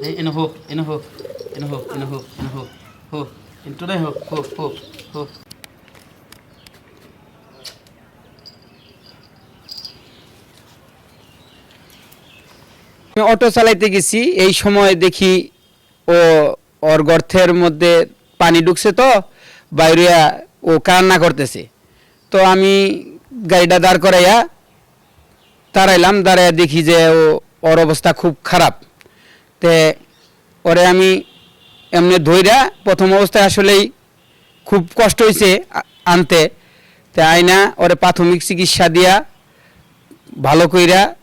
Đấy, in hộp, in hộp, in hộp, in hộp, in hộp, hộp. Into đây hộp, hộp, hộp, hộp. আমি auto চালাইতে গেছি এই সময় দেখি ও ওর গর্থের মধ্যে পানি ঢুকছে তো বাইরিয়া ও কান্না করতেছে তো আমি গাড়িটা দাঁড় করাইয়া দাঁড়াইলাম দাঁড়াইয়া দেখি যে ও ওর অবস্থা খুব খারাপ তে ওরে আমি এমনি ধইরা প্রথম অবস্থায় আসলেই খুব কষ্ট হয়েছে আনতে। তে আইনা ওরে প্রাথমিক চিকিৎসা দিয়া ভালো কইরা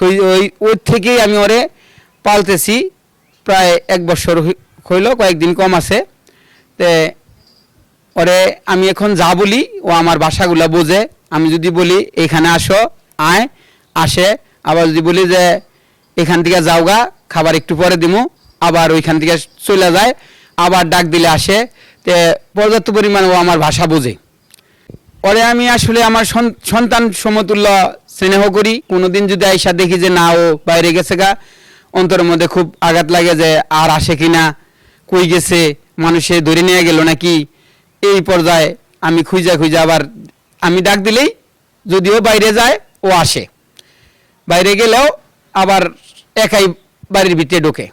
ওই ওর থেকেই আমি ওরে পালতেছি। প্রায় এক বছর হই- হইল, কয়েকদিন কম আছে। তে ওরে আমি এখন যা বলি ও আমার ভাষাগুলা বোঝে। আমি যদি বলি, এখানে আসো, আয়, আসে। আবার যদি বলি যে, এখান থেকে যাওগা খাবার একটু পরে দিমু, আবার ওইখান থেকে চলে যায়, আবার ডাক দিলে আসে তে পর্যাপ্ত পরিমাণে ও আমার ভাষা বোঝে। পরে আমি আসলে আমার সন- সন্তান সমতুল্য স্নেহ করি। কোনোদিন যদি আইসা দেখি যে না, ও বাইরে গেছে গা, অন্তরের মধ্যে খুব আঘাত লাগে যে আর আসে কিনা কই গেছে, মানুষে ধরে নিয়ে গেল নাকি? এই পর্যায়ে আমি খুঁজা খুঁজা আবার আমি ডাক দিলেই যদিও বাইরে যায়, ও আসে। বাইরে গেলেও আবার একাই বাড়ির ভিতরে ঢোকে,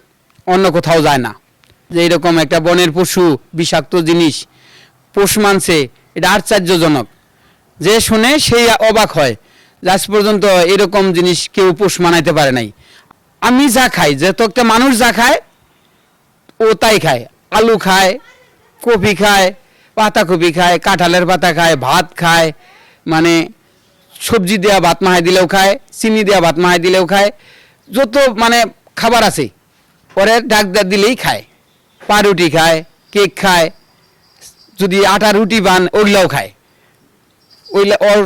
অন্য কোথাও যায় না। যে এরকম একটা বনের পশু, বিষাক্ত জিনিস, পোষ মানছে, এটা আশ্চর্যজনক। যে শুনে সেই অবাক হয়, যে পর্যন্ত এরকম জিনিস কেউ পোষ মানাইতে পারে নাই। আমি যা খাই, যে তো একটা মানুষ যা খায়, ও তাই খায়। আলু খায়, কপি খায়, পাতাকপি খায়, কাঁঠালের পাতা খায়, ভাত খায় মানে সবজি দেওয়া ভাত মাহাই দিলেও খায়, চিনি দেওয়া ভাত মাহাই দিলেও খায়। যত মানে খাবার আছে। পরে ডাক দিলেই খায়। পাউরুটি খায়, কেক খায়, যদি আটা রুটি বান ওইগুলাও খায়। ওইলা ওর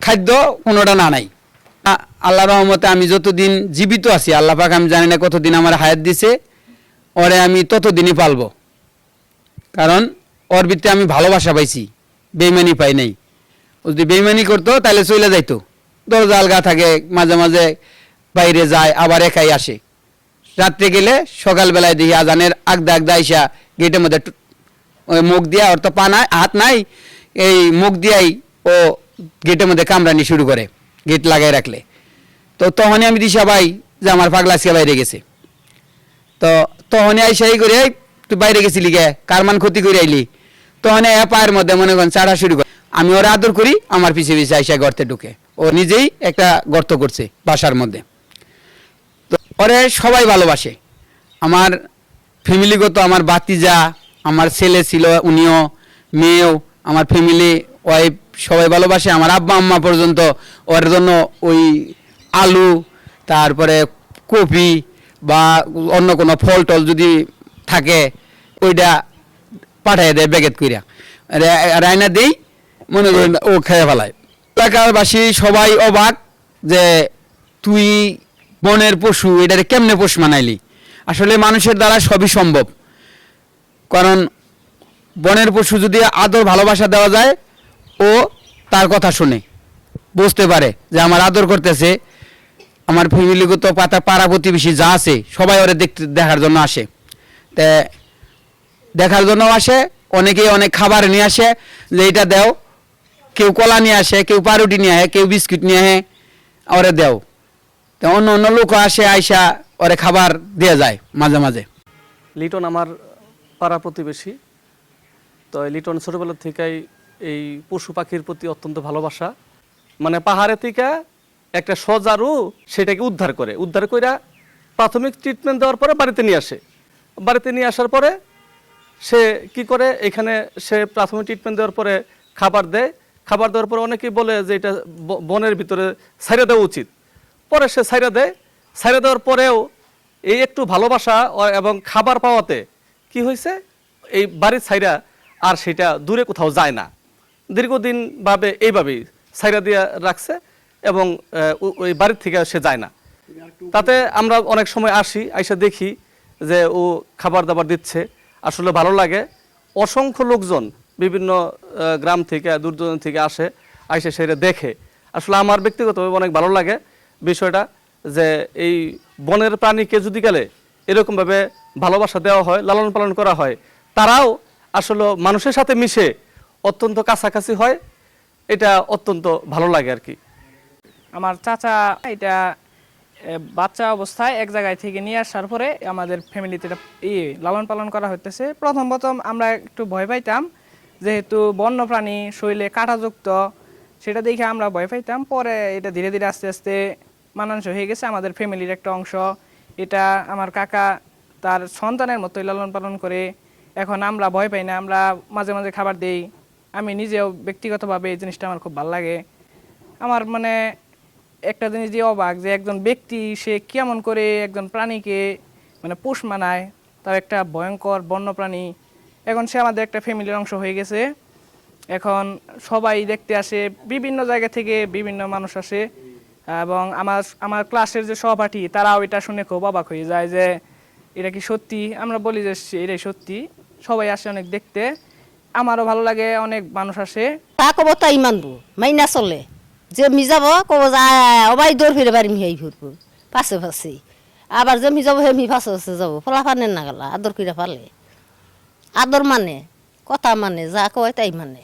খাদ্য কোনোটা না নাই। আল্লাহ রহমতে আমি যতদিন জীবিত আছি, আল্লাহ পাক আমি জানি না কতদিন আমার হায়াত দিছে, ওরে আমি ততদিনই পালবো। কারণ ওর ভিতরে আমি ভালোবাসা পাইছি, বেইমানি পাই নাই। যদি বেইমানি করতো তাহলে চলে যাইতো। দরজা আলগা থাকে, মাঝে মাঝে বাইরে যায়, আবার একাই আসে। রাত্রে গেলে সকালবেলায় দেখি আজানের আগদা আগদা আইসা গেটের মধ্যে মুখ দিয়া ওর তো পা নাই হাত নাই এই মুখ দিয়াই ও গেটের মধ্যে কামড়ানি শুরু করে গেট লাগাই রাখলে। তো তখনই আমি দিশা ভাই যে আমার পাগলা আজকে বাইরে গেছে। তো তখনই আইসা এই করে "এই, তুই বাইরে গেছিলি গে কার মান ক্ষতি করে আইলি? তখন এ পায়ের মধ্যে মনে করেন চাড়া শুরু করে আমি ওরা আদর করি আমার পিছিয়ে পিছিয়ে আইসা গর্তে ঢুকে। ও নিজেই একটা গর্ত করছে বাসার মধ্যে। ওরে সবাই ভালোবাসে। আমার ফ্যামিলিগত আমার বাতিজা আমার ছেলে ছিল, উনিও মেয়েও, আমার ফ্যামিলি, ওয়াইফ সবাই ভালোবাসে। আমার আব্বা আম্মা পর্যন্ত ওর জন্য ওই আলু, তারপরে কপি বা অন্য কোনো ফল টল যদি থাকে, ওইটা পাঠিয়ে দেয় ব্যাগেত কইরা। রা- রায়না দিই, মনে করেন ও খেয়ে ফেলায়। এলাকারবাসী সবাই অবাক যে তুই বনের পশু, এটারে কেমনে পোষ মানাইলি? আসলে মানুষের দ্বারা সবই সম্ভব। কারণ বনের পশু যদি আদর ভালোবাসা দেওয়া যায়, ও তার কথা শুনে, বুঝতে পারে যে আমার আদর করতেছে, আমার ফ্যামিলিগত পাতা, পাড়া প্রতিবেশী যা আছে, সবাই ওরে দেখতে, দেখার জন্য আসে। তে দেখার জন্য আসে, অনেকেই অনেক খাবার নিয়ে আসে, যে এটা দেও, কেউ কলা নিয়ে আসে, কেউ পাউরুটি নিয়ে আসে কেউ বিস্কুট নিয়ে আসে ওরে দেও। তো অন্য অন্য লোক আসে, আইসা ওরে খাবার দিয়ে যায় মাঝে মাঝে। লিটন আমার পাড়া প্রতিবেশী। তো লিটন ছোটবেলা থেকেই এই পশু পাখির প্রতি অত্যন্ত ভালোবাসা। মানে পাহাড়ে থেকে একটা সজারু সেটাকে উদ্ধার করে। উদ্ধার কইরা প্রাথমিক ট্রিটমেন্ট দেওয়ার পরে বাড়িতে নিয়ে আসে। বাড়িতে নিয়ে আসার পরে সে কি করে? এখানে সে প্রাথমিক ট্রিটমেন্ট দেওয়ার পরে খাবার দেয়। খাবার দেওয়ার পরে অনেকেই বলে যে এটা বনের ভিতরে ছাইড়া দেওয়া উচিত। পরে সে ছাইড়া দেয়। ছাইড়া দেওয়ার পরেও এই একটু ভালোবাসা এবং খাবার পাওয়াতে কি হয়েছে? এই বাড়ির ছাইরা আর সেটা দূরে কোথাও যায় না। দীর্ঘদিন ভাবে এইভাবেই ছাইরা দিয়ে রাখছে এবং ওই বাড়ির থেকে সে যায় না। তাতে আমরা অনেক সময় আসি, আইসা দেখি যে ও খাবার দাবার দিচ্ছে। আসলে ভালো লাগে। অসংখ্য লোকজন বিভিন্ন গ্রাম থেকে দূর দূরান্ত থেকে আসে, আইসে সেটা দেখে। আসলে আমার ব্যক্তিগতভাবে অনেক ভালো লাগে। বিষয়টা যে এই বনের প্রাণীকে যদি গেলে এরকমভাবে ভালোবাসা দেওয়া হয়, লালন পালন করা হয়, তারাও আসলে মানুষের সাথে মিশে অত্যন্ত কাছাকাছি হয়, এটা অত্যন্ত ভালো লাগে আর কি। আমার চাচা এটা বাচ্চা অবস্থায় এক জায়গায় থেকে নিয়ে আসার পরে আমাদের ফ্যামিলিতে এটা ই লালন পালন করা হইতেছে। প্রথম প্রথম আমরা একটু ভয় পাইতাম, যেহেতু বন্যপ্রাণী শরীরে কাঁটাযুক্ত, সেটা দেখে আমরা ভয় পাইতাম। পরে এটা ধীরে ধীরে আস্তে আস্তে মানানসই হয়ে গেছে। আমাদের ফ্যামিলির একটা অংশ। এটা আমার কাকা তার সন্তানের মতোই লালন পালন করে। এখন আমরা ভয় পাই না, আমরা মাঝে মাঝে খাবার দেই। আমি নিজেও ব্যক্তিগতভাবে এই জিনিসটা আমার খুব ভালো লাগে। আমার মানে একটা জিনিস যে অবাক যে একজন ব্যক্তি, সে কেমন করে একজন প্রাণীকে মানে পোষ মানায়, তার একটা ভয়ঙ্কর বন্যপ্রাণী। এখন সে আমাদের একটা ফ্যামিলির অংশ হয়ে গেছে। এখন সবাই দেখতে আসে, বিভিন্ন জায়গা থেকে বিভিন্ন মানুষ আসে। এবং আমার আমার ক্লাসের যে সহপাঠী, তারাও এটা শুনে খুব অবাক হয়ে যায় যে এটা কি সত্যি? আমরা বলি যে এটাই সত্যি। সবাই আসে অনেক দেখতে। আমারও ভালো লাগে, অনেক মানুষ আসে। তা কব তাই মানবো মাইনা চলে। যে মি যাব, কব অবাই দৌড় ফিরে বাড়ি মি ঘুরবো পাশে পাশে আবার যে মি যাব, হে মি পাশে পাশে যাব। ফলা ফানে না গেলা, আদর করে পারলে আদর মানে কথা মানে যা কয় তাই মানে।